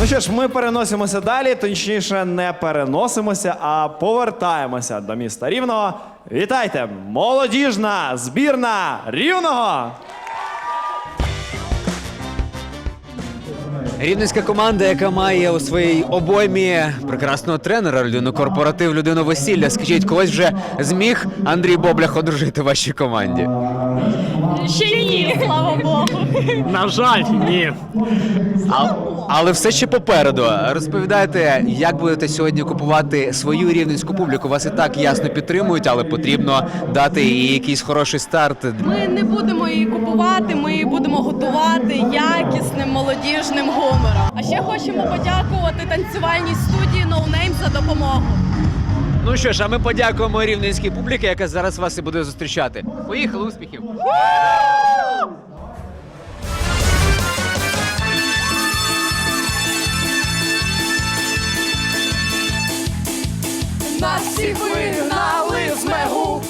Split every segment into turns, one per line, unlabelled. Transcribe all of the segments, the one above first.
Ну що ж, ми переносимося далі, точніше, не переносимося, а повертаємося до міста Рівного. Вітайте! Молодіжна збірна Рівного!
Рівненська команда, яка має у своїй обоймі прекрасного тренера, людину корпоратив, людину весілля. Скажіть, когось вже зміг Андрій Боблях одружити в вашій команді?
Ще ні, слава Богу.
На жаль, ні.
А, але все ще попереду. Розповідайте, як будете сьогодні купувати свою рівненську публіку. Вас і так ясно підтримують, але потрібно дати і якийсь хороший старт.
Ми не будемо її купувати, ми її будемо готувати якісним молодіжним гумором. А ще хочемо подякувати танцювальній студії No Name за допомогу.
Ну що ж, а ми подякуємо рівненській публіці, яка зараз вас і буде зустрічати. Поїхали, успіхів!
Нас всіх вигнали з мегу,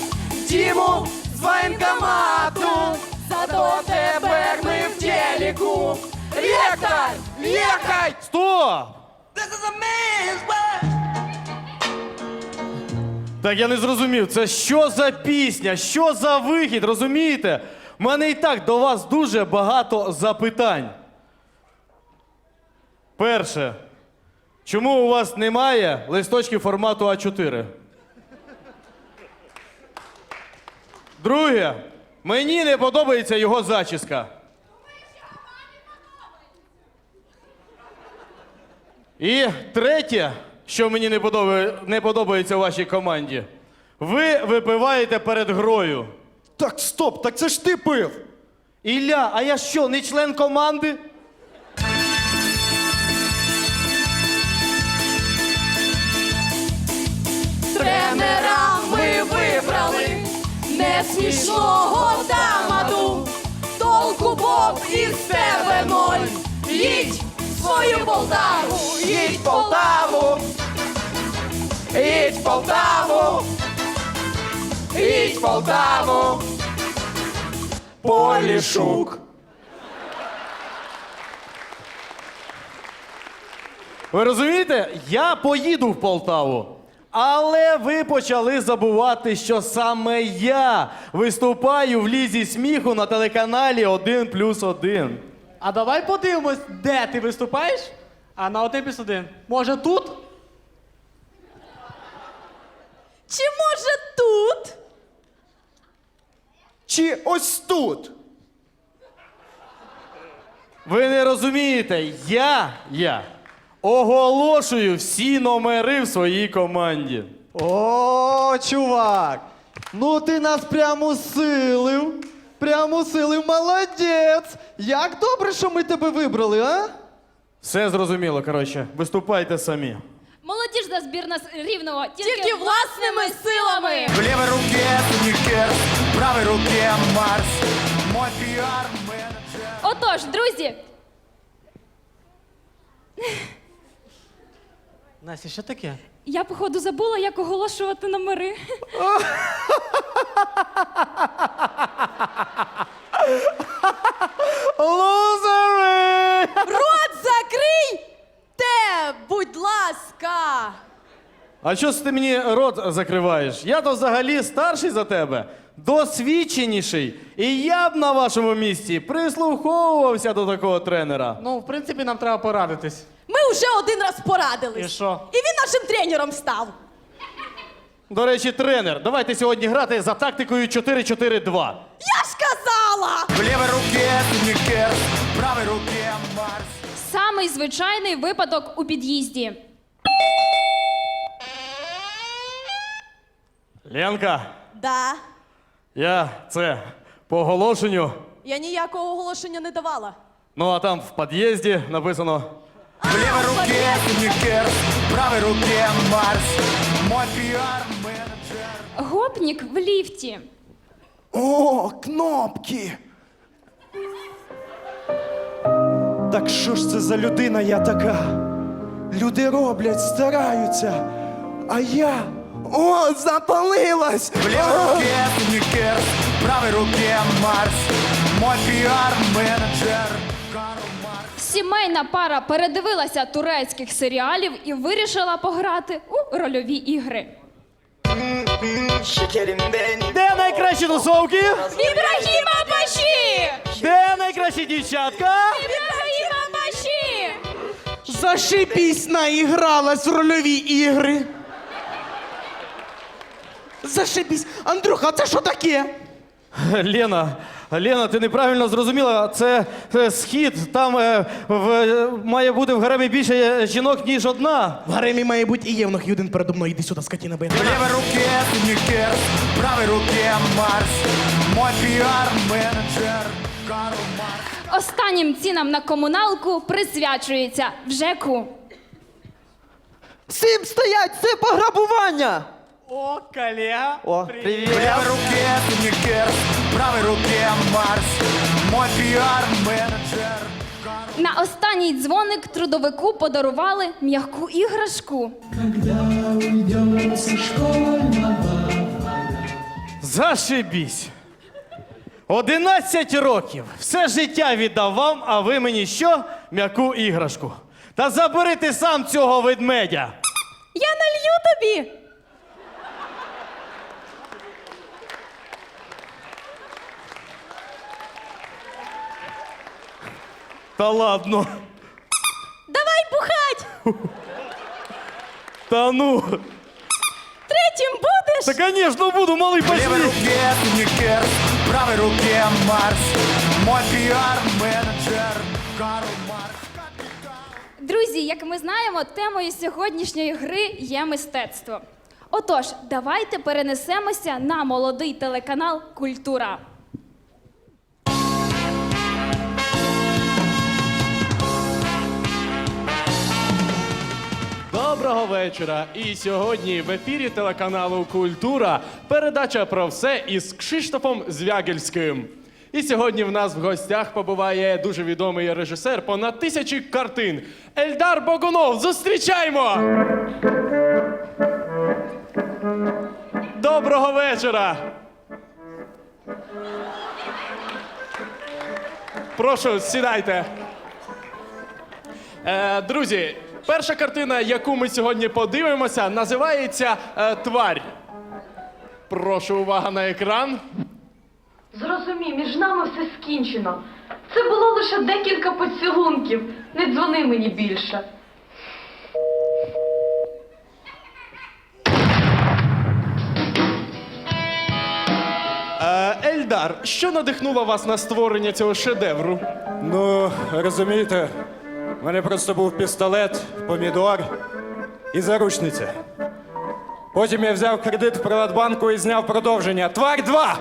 Діму з воєнкомату, зато тепер ми в телеку. Вектор, векай!
Стоп! Так я не зрозумів, це що за пісня, що за вихід, розумієте? У мене і так до вас дуже багато запитань. Перше, чому у вас немає листочків формату А4? Друге, мені не подобається його зачіска. І третє, що мені не, подобає, не подобається вашій команді, ви випиваєте перед грою.
Так, стоп, так це ж ти пив.
Ілля, а я що, не член команди?
Тренера ми вибрали не смішного тамаду. Толку Боб із тебе ноль. Їдь в свою Полтаву, їдь в Полтаву, їдь в Полтаву, їдь в Полтаву.
Полішук. Ви розумієте? Я поїду в Полтаву. Але ви почали забувати, що саме я виступаю в лізі сміху на телеканалі 1 плюс 1.
А давай подивимось, де ти виступаєш? А на один плюс один. Може тут?
Чи може тут?
Чи ось тут?
Ви не розумієте, я, я оголошую всі номери в своїй команді.
О, чувак! Ну ти нас прямо усилив. Прямо усилив, молодець! Як добре, що ми тебе вибрали, а?
Все зрозуміло, коротше, виступайте самі.
Молодіжна збірна з рівного тільки,
Тільки власними силами.
В левой руке сникерс, в правой руке Марс. Мой пиар-менеджер.
Отож, друзі,
Настя, що таке?
я походу забула, як оголошувати номери.
Лузери!
Рот закрий! Те, будь ласка!
А що ти мені рот закриваєш? Я то взагалі старший за тебе, досвідченіший. І я б на вашому місці прислуховувався до такого тренера.
Ну, в принципі, нам треба порадитись.
Ми вже один раз порадились.
І що?
І він нашим тренером став.
До речі, тренер, давайте сьогодні грати за тактикою 4-4-2.
Я ж казала!
В левой руке сникерс, в правой руке Марс.
Самий звичайний випадок у під'їзді.
Ленка,
Да.
Я це по оголошенню.
Я ніякого оголошення не давала.
Ну а там в під'їзді написано.
В левой руке сникерс, в правой руке Марс. Мой пиар-менеджер.
Гопнік в ліфті.
О, кнопки! Так що ж це за людина я така? Люди роблять, стараються, а я. О, запалилась!
В левой руке сникерс, в правой руке Марс. Мой пиар-менеджер. Карл
сімейна пара передивилася турецьких серіалів і вирішила пограти у рольові ігри.
Де найкращі тусовки?
Ібрагіма Баші!
Де найкращі дівчатка?
Ібрагіма Баші!
Зашибісь наігралась в рольові ігри. Зашибісь. Андрюха, це що таке?
Лена, Лена, ти неправильно зрозуміла. Це, е, схід. Там е, в, е, має бути в гаремі більше е, жінок, ніж одна.
В гаремі має бути і євнух Юдин передо мною. Іди сюди, скотіна
В
бити.
левой руке Сникерс, в правой руке Марс. Мой пиар-менеджер Карл Маркс.
Останнім цінам на комуналку присвячується в ЖЕКу.
Всім стоять, це пограбування!
О, колега.
О,
В левой руке Сникерс, в правой руке Марс. Мой пиар-менеджер
На останній дзвоник трудовику подарували м'яку іграшку.
Зашибісь. 11 років. Все життя віддав вам, а ви мені що? М'яку іграшку. Та забери ти сам цього ведмедя.
Я налью тобі.
Та ладно.
Давай бухать.
Та ну.
Третім будеш.
Та, звісно, буду, малий
В левой
пошли.
руке Сникерс, в правой руке Марс. Мой пиар-менеджер Карл Маркс.
Друзі, як ми знаємо, темою сьогоднішньої гри є мистецтво. Отож, давайте перенесемося на молодий телеканал Культура.
Доброго вечора! І сьогодні в ефірі телеканалу Культура передача про все із Кшиштофом Звягельським. І сьогодні в нас в гостях побуває дуже відомий режисер понад тисячі картин Ельдар Богунов. Зустрічаймо! Доброго вечора! Прошу, сідайте. Е, друзі, перша картина, яку ми сьогодні подивимося, називається е, Тварь. Прошу увага на екран.
Зрозумій, між нами все скінчено. Це було лише декілька поцілунків. Не дзвони мені більше.
Е, Ельдар, що надихнуло вас на створення цього шедевру?
Ну, розумієте, в мене просто був пістолет, помідор і заручниця. Потім я взяв кредит в Приватбанку і зняв продовження. Тварь 2!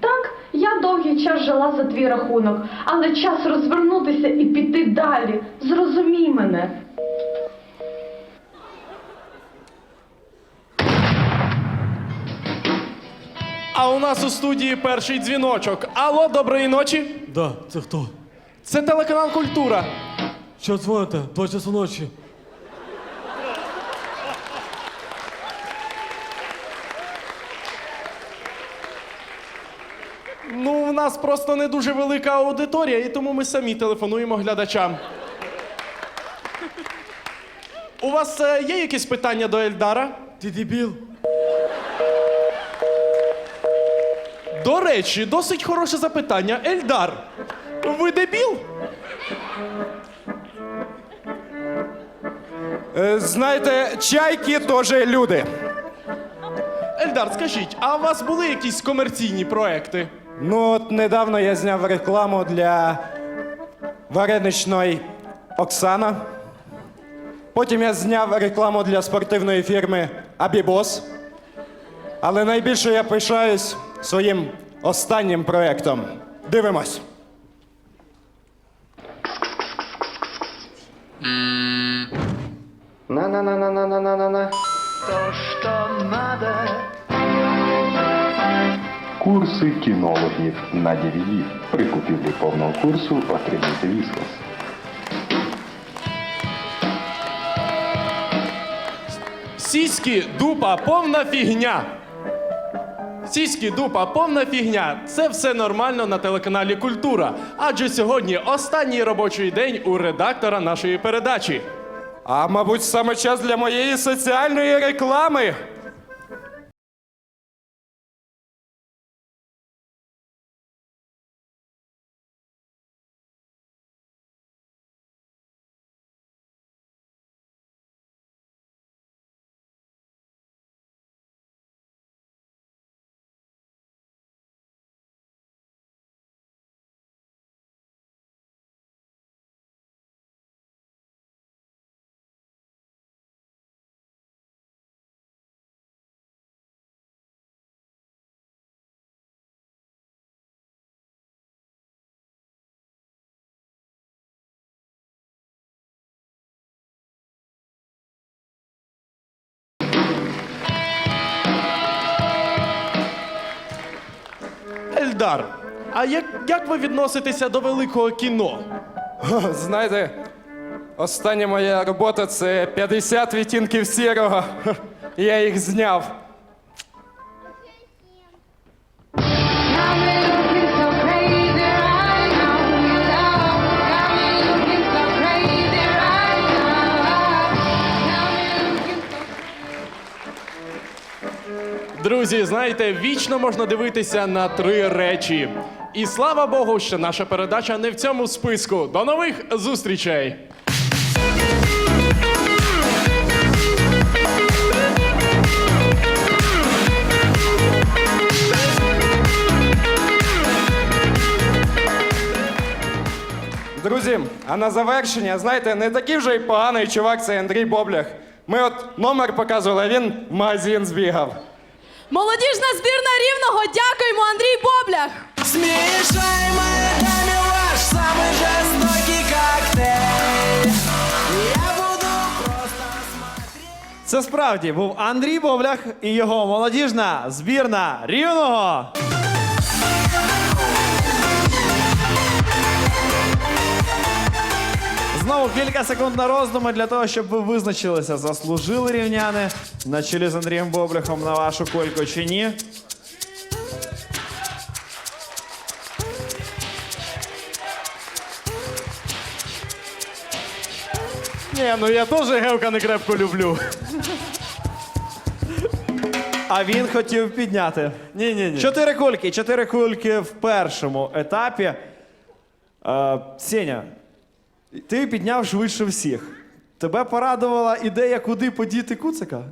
Так, я довгий час жила за твій рахунок, але час розвернутися і піти далі. Зрозумій мене.
А у нас у студії перший дзвіночок. Алло, доброї ночі.
Да, це хто?
Це телеканал Культура.
Що дзвоните? Два часу ночі.
Ну, у нас просто не дуже велика аудиторія, і тому ми самі телефонуємо глядачам. У вас е, є якісь питання до Ельдара?
Ти дебіл?
До речі, досить хороше запитання. Ельдар, ви дебіл?
Е, знаєте, чайки теж люди.
Ельдар, скажіть, а у вас були якісь комерційні проекти?
Ну, от недавно я зняв рекламу для вареничної Оксана. Потім я зняв рекламу для спортивної фірми Абібос. Але найбільше я пишаюсь своїм останнім проєктом. Дивимось.
На-на-на-на-на-на-на-на.
Курси кінологів на DVD. При купівлі повного курсу отримайте віскос.
Сіськи, дупа, повна фігня. Сіські дупа, повна фігня. Це все нормально на телеканалі Культура. Адже сьогодні останній робочий день у редактора нашої передачі.
А мабуть, саме час для моєї соціальної реклами.
Ельдар, а як, як ви відноситеся до великого кіно?
Знаєте, остання моя робота це 50 відтінків сірого. Я їх зняв.
Друзі, знаєте, вічно можна дивитися на три речі. І слава Богу, що наша передача не в цьому списку. До нових зустрічей!
Друзі, а на завершення, знаєте, не такий вже й поганий чувак, це Андрій Боблях. Ми от номер показували, а він в магазин збігав.
Молодіжна збірна рівного. Дякуємо, Андрій Боблях.
Смешай моими ваш самий жестокий коктейль Я буду просто
Це справді був Андрій Боблях і його молодіжна збірна рівного. Знову кілька секунд на роздуми для того, щоб ви визначилися, заслужили рівняни на чолі з Андрієм Бобляхом на вашу кольку чи ні. Ні, ну я теж гевка не крепко люблю. А він хотів підняти. Ні, ні, ні. Чотири кульки. Чотири кульки в першому етапі. Е, Сеня, ти підняв швидше всіх. Тебе порадувала ідея, куди подіти куцика?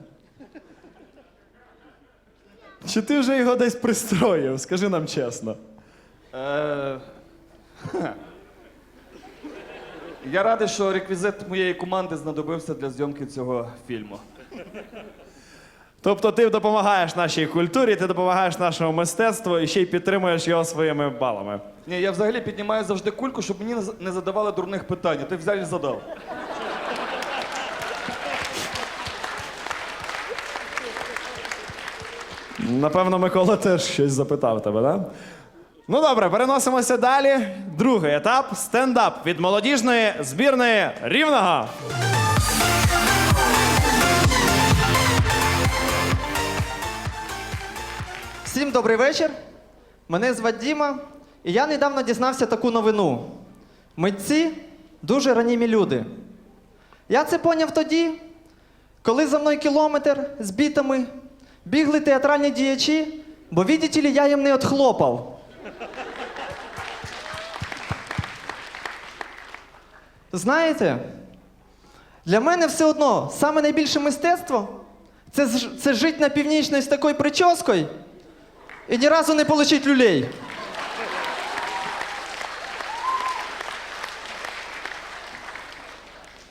Чи ти вже його десь пристроїв? Скажи нам чесно.
Я радий, що реквізит моєї команди знадобився для зйомки цього фільму.
Тобто ти допомагаєш нашій культурі, ти допомагаєш нашому мистецтву і ще й підтримуєш його своїми балами.
Ні, я взагалі піднімаю завжди кульку, щоб мені не задавали дурних питань. а Ти взяв і задав.
Напевно, Микола теж щось запитав тебе, так? Да? Ну добре, переносимося далі. Другий етап стендап від молодіжної збірної рівного.
Всім добрий вечір. Мене звати Діма, і я недавно дізнався таку новину. Митці дуже ранімі люди. Я це поняв тоді, коли за мною кілометр з бітами бігли театральні діячі, бо, ли, я їм не отхлопав. Знаєте, для мене все одно саме найбільше мистецтво це, це жити на північній з такою прическою і ні разу не получить люлей.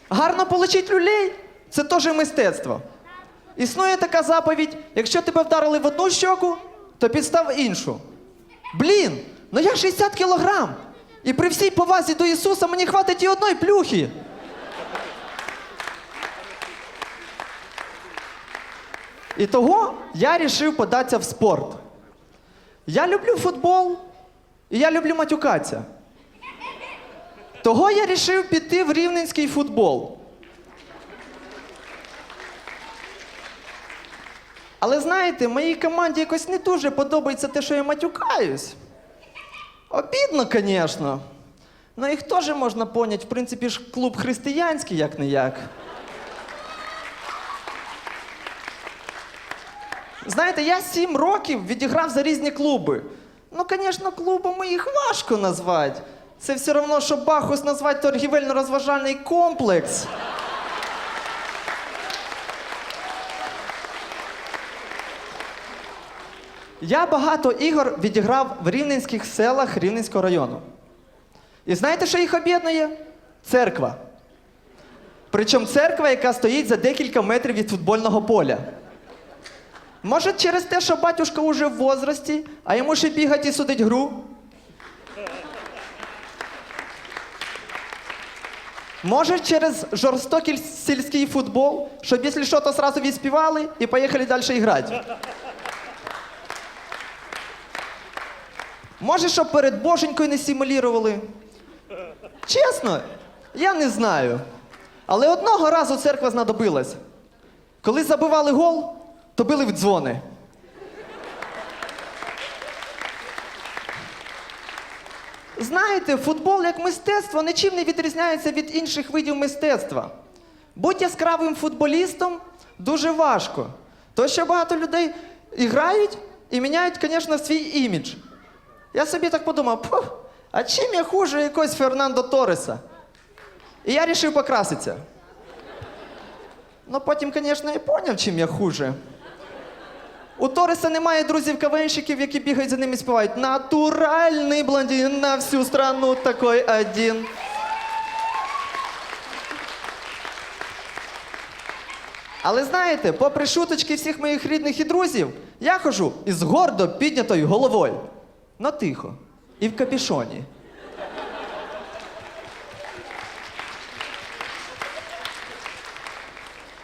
Гарно получить люлей це теж мистецтво. Існує така заповідь: якщо тебе вдарили в одну щоку, то підстав іншу. Блін, ну я 60 кілограм. І при всій повазі до Ісуса мені хватить і одної плюхи. І того я вирішив податися в спорт. Я люблю футбол, і я люблю матюкатися. Того я вирішив піти в рівненський футбол. Але знаєте, моїй команді якось не дуже подобається те, що я матюкаюсь. Обідно, звісно. Ну їх теж можна поняти. В принципі ж клуб християнський, як не як. Знаєте, я сім років відіграв за різні клуби. Ну, звісно, клубами їх важко назвати. Це все одно, що Бахус назвати торгівельно-розважальний комплекс. Я багато ігор відіграв в рівненських селах Рівненського району. І знаєте, що їх об'єднує? Церква. Причому церква, яка стоїть за декілька метрів від футбольного поля. Може, через те, що батюшка уже в возрасті, а йому ще бігати і судить гру? Може, через жорстокий сільський футбол, щоб якщо що, то сразу відспівали і поїхали далі грати. Може, щоб перед боженькою не симулювали. Чесно, я не знаю. Але одного разу церква знадобилась. Коли забивали гол, то били в дзвони. Знаєте, футбол як мистецтво нічим не відрізняється від інших видів мистецтва. Будь яскравим футболістом дуже важко. То що багато людей грають і міняють, звісно, свій імідж. Я собі так подумав, а чим я хуже якогось Фернандо Торреса? І я вирішив покраситися. Ну, потім, звісно, я поняв, чим я хуже. У Торреса немає друзів-кавенщиків, які бігають за ним і співають. Натуральний блондин на всю страну такой один. Але знаєте, попри шуточки всіх моїх рідних і друзів, я хожу із гордо піднятою головою. Но тихо. І в капішоні.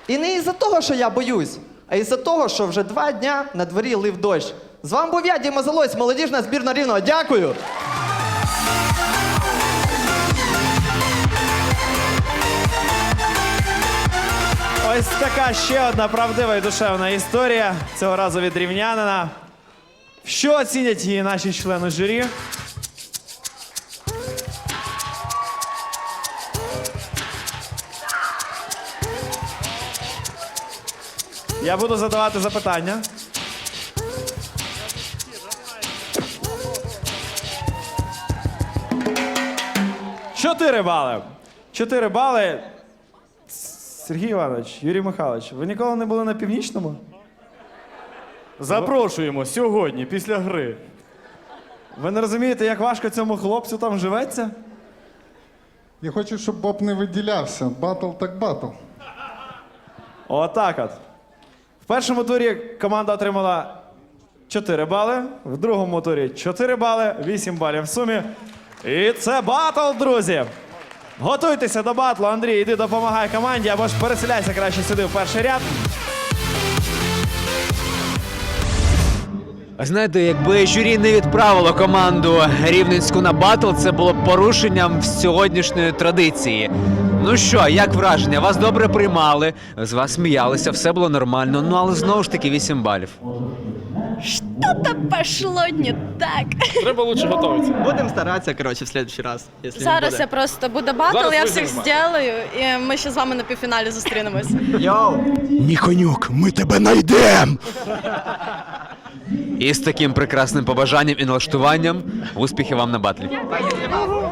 І не із-за того, що я боюсь, а із-за того, що вже два дня на дворі лив дощ. З вами був я, Діма Залось, молодіжна збірна Рівного. Дякую!
Ось така ще одна правдива і душевна історія. Цього разу від рівнянина. Що оцінять її наші члени журі? Я буду задавати запитання. Чотири бали. Чотири бали. Сергій Іванович, Юрій Михайлович, ви ніколи не були на північному?
Запрошуємо сьогодні, після гри.
Ви не розумієте, як важко цьому хлопцю там живеться?
Я хочу, щоб Боб не виділявся. Батл так батл.
Отак от. Першому турі команда отримала 4 бали, в другому турі 4 бали, 8 балів в сумі. І це батл, друзі! Готуйтеся до батлу, Андрій, іди допомагай команді або ж переселяйся краще сюди в перший ряд.
Знаєте, якби журі не відправило команду рівненську на батл, це було б порушенням сьогоднішньої традиції. Ну що, як враження? Вас добре приймали, з вас сміялися, все було нормально. Ну але знову ж таки 8 балів.
Что-то пошло не так.
Треба лучше готуватися.
Будемо старатися, коротше, в следующий раз. Якщо
Зараз я просто буде батл,
Зараз
я всіх зроблю, і ми ще з вами на півфіналі зустрінемось.
Йоу!
Міхонюк, ми тебе найдем!
І з таким прекрасним побажанням і налаштуванням успіхів вам на батлі.
Спасибо.